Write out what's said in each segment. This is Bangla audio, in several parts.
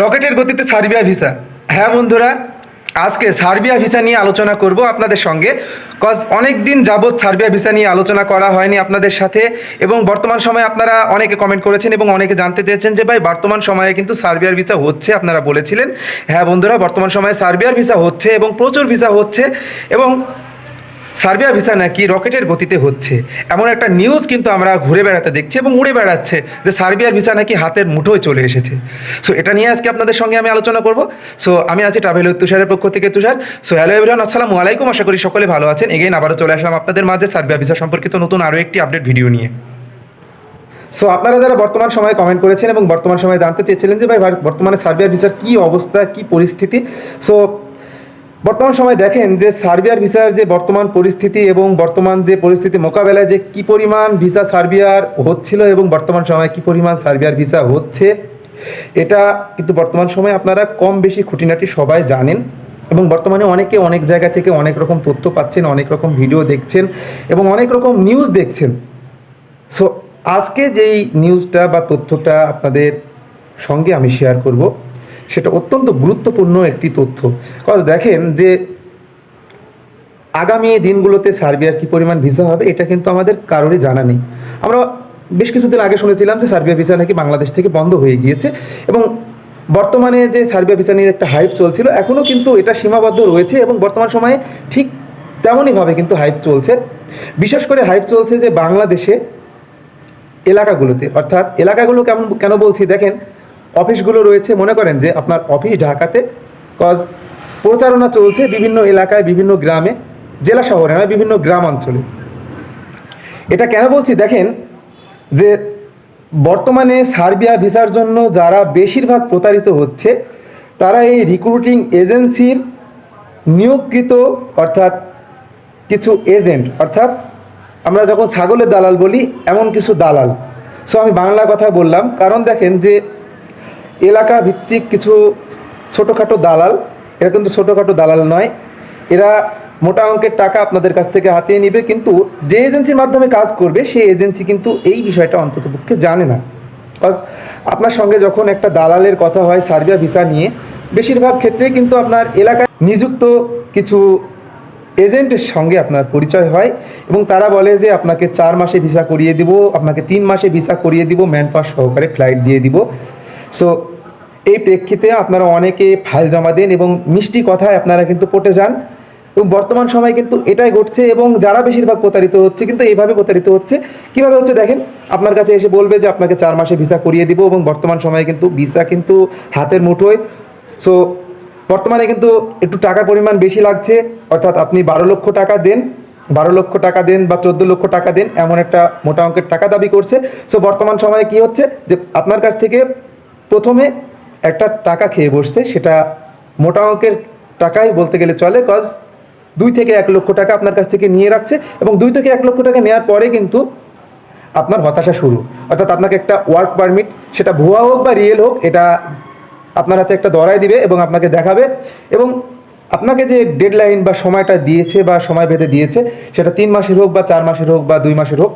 রকেটের গতিতে সার্বিয়া ভিসা। হ্যাঁ বন্ধুরা, আজকে সার্বিয়া ভিসা নিয়ে আলোচনা করব আপনাদের সঙ্গে। কজ অনেক দিন যাবৎ সার্বিয়া ভিসা নিয়ে আলোচনা করা হয়নি আপনাদের সাথে এবং বর্তমান সময়ে আপনারা অনেকে কমেন্ট করেছেন এবং অনেকে জানতে চেয়েছেন যে, ভাই, বর্তমান সময়ে কিন্তু সার্বিয়ার ভিসা হচ্ছে, আপনারা বলেছিলেন। হ্যাঁ বন্ধুরা, বর্তমান সময়ে সার্বিয়ার ভিসা হচ্ছে এবং প্রচুর ভিসা হচ্ছে এবং সার্বিয়া ভিসা নাকি রকেটের গতিতে হচ্ছে? এমন একটা নিউজ কিন্তু আমরা ঘুরে বেড়াতে দেখছি এবং উড়ে বেড়াচ্ছে যে সার্বিয়ার ভিসা নাকি হাতের মুঠোয় চলে এসেছে। সো এটা নিয়ে আজকে আপনাদের সঙ্গে আমি আলোচনা করব। সো আমি আছি ট্রাভেল তুষারের পক্ষ থেকে তুষার। সো হ্যালো এভরিওয়ান আসসালামু আলাইকুম। আশা করি সকলে ভালো আছেন। এগেইন আবারও চলে আসলাম আপনাদের মাঝে সার্বিয়া ভিসা সম্পর্কিত নতুন আরও একটি আপডেট ভিডিও নিয়ে। সো আপনারা যারা বর্তমান সময়ে কমেন্ট করেছেন এবং বর্তমান সময়ে জানতে চেয়েছিলেন যে ভাই বর্তমানে সার্বিয়ার ভিসার কী অবস্থা, কী পরিস্থিতি? সো বর্তমান সময় দেখেন যে সার্বিয়ার ভিসার যে বর্তমান পরিস্থিতি এবং বর্তমান যে পরিস্থিতি মোকাবেলায় যে কি পরিমাণ ভিসা সার্বিয়ার হচ্ছিল এবং বর্তমান সময়ে কি পরিমাণ সার্বিয়ার ভিসা হচ্ছে, এটা কিন্তু বর্তমান সময়ে আপনারা কম বেশি খুঁটিনাটি সবাই জানেন এবং বর্তমানে অনেকে অনেক জায়গা থেকে অনেক রকম তথ্য পাচ্ছেন, অনেক রকম ভিডিও দেখছেন এবং অনেক রকম নিউজ দেখছেন। সো আজকে যেই নিউজটা বা তথ্যটা আপনাদের সঙ্গে আমি শেয়ার করব সেটা অত্যন্ত গুরুত্বপূর্ণ একটি তথ্য। কজ দেখেন যে আগামী দিনগুলোতে সার্বিয়ার কী পরিমাণ ভিসা হবে, এটা কিন্তু আমাদের কারোরই জানা নেই। আমরা বেশ কিছুদিন আগে শুনেছিলাম যে সার্বিয়া ভিসা নাকি বাংলাদেশ থেকে বন্ধ হয়ে গিয়েছে এবং বর্তমানে যে সার্বিয়া ভিসা নিয়ে একটা হাইপ চলছিল এখনও কিন্তু এটা সীমাবদ্ধ রয়েছে এবং বর্তমান সময়ে ঠিক তেমনইভাবে কিন্তু হাইপ চলছে। বিশেষ করে হাইপ চলছে যে বাংলাদেশে এলাকাগুলোতে, অর্থাৎ এলাকাগুলো কেমন, কেন বলছি? দেখেন অফিসগুলো রয়েছে, মনে করেন যে আপনার অফিস ঢাকাতে কজ প্রচারণা চলছে বিভিন্ন এলাকায়, বিভিন্ন গ্রামে, জেলা শহরে নয় বিভিন্ন গ্রাম অঞ্চলে। এটা কেন বলছি? দেখেন যে বর্তমানে সার্বিয়া ভিসার জন্য যারা বেশিরভাগ প্রতারিত হচ্ছে, তারা এই রিক্রুটিং এজেন্সির নিয়োগকৃত অর্থাৎ কিছু এজেন্ট অর্থাৎ আমরা যখন ছাগলের দালাল বলি, এমন কিছু দালাল। সো আমি বাংলা কথা বললাম, কারণ দেখেন যে এলাকা ভিত্তিক কিছু ছোটোখাটো দালাল, এরা কিন্তু ছোটোখাটো দালাল নয়, এরা মোটা অঙ্কের টাকা আপনাদের কাছ থেকে হাতিয়ে নিবে, কিন্তু যে এজেন্সির মাধ্যমে কাজ করবে, সেই এজেন্সি কিন্তু এই বিষয়টা অন্ততপক্ষে জানে না। কজ আপনার সঙ্গে যখন একটা দালালের কথা হয়, সার্বিয়া ভিসা নিয়ে, বেশিরভাগ ক্ষেত্রে কিন্তু আপনার এলাকায় নিযুক্ত কিছু এজেন্টের সঙ্গে আপনার পরিচয় হয় এবং তারা বলে যে, আপনাকে চার মাসে ভিসা করিয়ে দিব, আপনাকে তিন মাসে ভিসা করিয়ে দিব ম্যান পাওয়ার সহকারে ফ্লাইট দিয়ে দিব। সো এই প্রেক্ষিতে আপনারা অনেকে ফাইল জমা দেন এবং মিষ্টি কথায় আপনারা কিন্তু পটে যান। এবং বর্তমান সময়ে কিন্তু এটাই ঘটছে এবং যারা বেশিরভাগ প্রতারিত হচ্ছে কিন্তু এইভাবে প্রতারিত হচ্ছে। কীভাবে হচ্ছে দেখেন? আপনার কাছে এসে বলবে যে আপনাকে চার মাসে ভিসা করিয়ে দিব এবং বর্তমান সময়ে কিন্তু ভিসা কিন্তু হাতের মুঠোয়। সো বর্তমানে কিন্তু একটু টাকার পরিমাণ বেশি লাগছে। অর্থাৎ আপনি বারো লক্ষ টাকা দেন, বারো লক্ষ টাকা দেন বা চোদ্দ লক্ষ টাকা দেন, এমন একটা মোটা অঙ্কের টাকা দাবি করছে। সো বর্তমান সময়ে কি হচ্ছে? যে আপনার কাছ থেকে প্রথমে একটা টাকা খেয়ে বসছে, সেটা মোটা অঙ্কের টাকাই বলতে গেলে চলে কজ দুই থেকে এক লক্ষ টাকা আপনার কাছ থেকে নিয়ে রাখছে এবং দুই থেকে এক লক্ষ টাকা নেওয়ার পরে কিন্তু আপনার হতাশা শুরু। অর্থাৎ আপনাকে একটা ওয়ার্ক পারমিট সেটা ভুয়া হোক বা রিয়েল হোক, এটা আপনার হাতে একটা দরাই দিবে এবং আপনাকে দেখাবে এবং আপনাকে যে ডেডলাইন বা সময়টা দিয়েছে বা সময় বেঁধে দিয়েছে, সেটা তিন মাসের হোক বা চার মাসের হোক বা দুই মাসের হোক,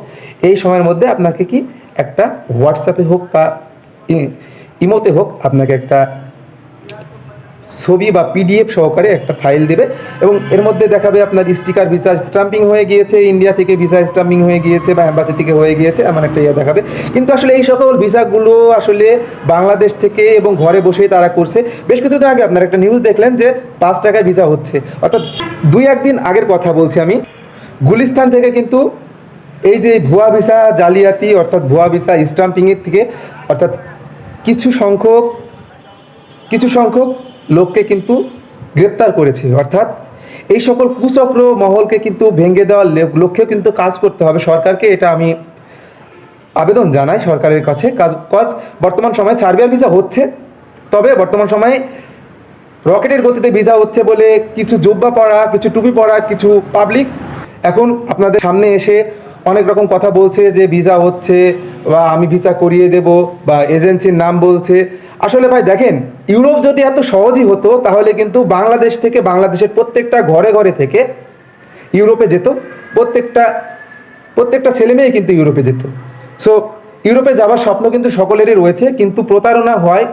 এই সময়ের মধ্যে আপনাকে কি একটা হোয়াটসঅ্যাপে হোক বা ইমোতে হোক, আপনাকে একটা ছবি বা পিডিএফ সহকারে একটা ফাইল দেবে এবং এর মধ্যে দেখাবে আপনার স্টিকার, ভিসা স্টাম্পিং হয়ে গিয়েছে, ইন্ডিয়া থেকে ভিসা স্টাম্পিং হয়ে গিয়েছে বা অ্যাম্বাসি থেকে হয়ে গিয়েছে, এমন একটা ইয়ে দেখাবে। কিন্তু আসলে এই সকল ভিসাগুলো আসলে বাংলাদেশ থেকে এবং ঘরে বসেই তারা করছে। বেশ কিছুদিন আগে আপনার একটা নিউজ দেখলেন যে পাঁচ টাকায় ভিসা হচ্ছে। অর্থাৎ দুই একদিন আগের কথা বলছি আমি। গুলিস্তান থেকে কিন্তু এই যে ভুয়া ভিসা জালিয়াতি, অর্থাৎ ভুয়া ভিসা স্টাম্পিংয়ের থেকে, অর্থাৎ কিছু সংখ্যক কিছু সংখ্যক লোককে কিন্তু গ্রেপ্তার করেছে, অর্থাৎ এই সকল কুচক্র মহলকে কিন্তু ভেঙে দেওয়ার লক্ষ্যেও কিন্তু কাজ করতে হবে সরকারকে, এটা আমি আবেদন জানাই সরকারের কাছে। কাজ, কজ বর্তমান সময়ে সার্বিয়ার ভিসা হচ্ছে, তবে বর্তমান সময়ে রকেটের গতিতে ভিসা হচ্ছে বলে কিছু জুব্বা পড়া কিছু টুপি পড়া কিছু পাবলিক এখন আপনাদের সামনে এসে অনেক রকম কথা বলছে যে ভিসা হচ্ছে বা আমি ভিসা করিয়ে দেব বা এজেন্সির নাম বলছে। আসলে ভাই দেখেন, ইউরোপ যদি এত সহজই হতো, তাহলে কিন্তু বাংলাদেশ থেকে বাংলাদেশের প্রত্যেকটা ঘরে ঘরে থেকে ইউরোপে যেত। প্রত্যেকটা প্রত্যেকটা ছেলে মেয়ে কিন্তু ইউরোপে যেত। সো ইউরোপে যাওয়ার স্বপ্ন কিন্তু সকলেরই রয়েছে, কিন্তু প্রতারণা হয়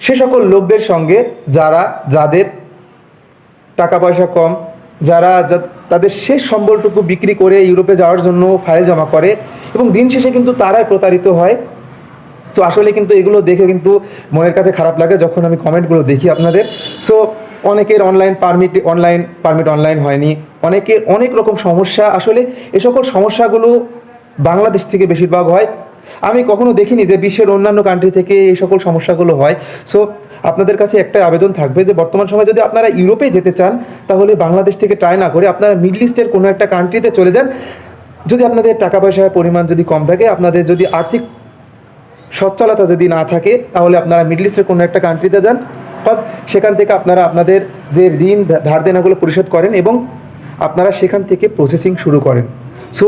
সে সকল লোকদের সঙ্গে যারা, যাদের টাকা পয়সা কম, যারা তাদের শেষ সম্বলটুকু বিক্রি করে ইউরোপে যাওয়ার জন্য ফাইল জমা করে। এবং দিন শেষে কিন্তু তারাই প্রতারিত হয়। তো আসলে কিন্তু এগুলো দেখে কিন্তু মনের কাছে খারাপ লাগে যখন আমি কমেন্টগুলো দেখি আপনাদের। সো অনেকের online permit online permit online হয়নি। অনেকের অনেক রকম সমস্যা। আসলে এ সকল সমস্যাগুলো বাংলাদেশ থেকে বেশিরভাগ হয়। আমি কখনো দেখিনি যে বিশ্বের অন্যান্য কান্ট্রি থেকে এই সকল সমস্যাগুলো হয়। সো আপনাদের কাছে একটা আবেদন থাকবে যে বর্তমান সময়ে যদি আপনারা ইউরোপে যেতে চান, তাহলে বাংলাদেশ থেকে ট্রাই না করে আপনারা মিডল ইস্টের কোনো একটা কান্ট্রিতে চলে যান। যদি আপনাদের টাকা পয়সার পরিমাণ যদি কম থাকে, আপনাদের যদি আর্থিক সচ্ছলতা যদি না থাকে, তাহলে আপনারা মিডল ইস্টের কোনো একটা কান্ট্রিতে যান। কজ সেখান থেকে আপনারা আপনাদের যে ঋণ ধার দেনাগুলো পরিশোধ করেন এবং আপনারা সেখান থেকে প্রসেসিং শুরু করেন। সো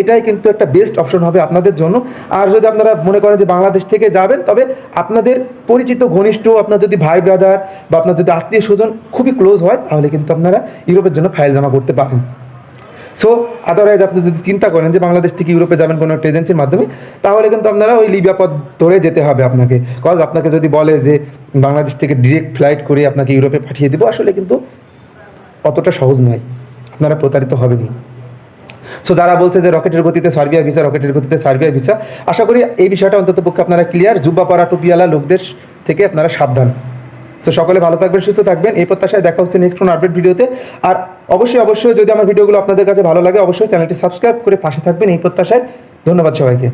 এটাই কিন্তু একটা বেস্ট অপশন হবে আপনাদের জন্য। আর যদি আপনারা মনে করেন যে বাংলাদেশ থেকে যাবেন, তবে আপনাদের পরিচিত ঘনিষ্ঠ, আপনার যদি ভাই ব্রাদার বা আপনার যদি আত্মীয় স্বজন খুবই ক্লোজ হয়, তাহলে কিন্তু আপনারা ইউরোপের জন্য ফাইল জমা করতে পারেন। সো আদারওয়াইজ আপনি যদি চিন্তা করেন যে বাংলাদেশ থেকে ইউরোপে যাবেন কোনো একটা এজেন্সির মাধ্যমে, তাহলে কিন্তু আপনারা ওই লিবিয়া পথ ধরে যেতে হবে আপনাকে। কজ আপনাকে যদি বলে যে বাংলাদেশ থেকে ডিরেক্ট ফ্লাইট করে আপনাকে ইউরোপে পাঠিয়ে দেবো, আসলে কিন্তু অতটা সহজ নয়। আপনারা প্রতারিত হবেনই। সো যারা বলছে যে রকেটের গতিতে সার্বিয়া ভিসা, রকেটের গতিতে সার্বিয়া ভিসা, আশা করি এই বিষয়টা অন্তত পক্ষে আপনারা ক্লিয়ার জুব্বা পরা টুপিওয়ালা লোকদের থেকে আপনারা সাবধান। সো সকলে ভালো থাকবেন, সুস্থ থাকবেন। এই প্রত্যাশায় দেখা হচ্ছে নেক্সট কোনো আপডেট ভিডিওতে। আর অবশ্যই অবশ্যই যদি আমার ভিডিওগুলো আপনাদের কাছে ভালো লাগে, অবশ্যই চ্যানেলটি সাবস্ক্রাইব করে পাশে থাকবেন। এই প্রত্যাশায় ধন্যবাদ সবাইকে।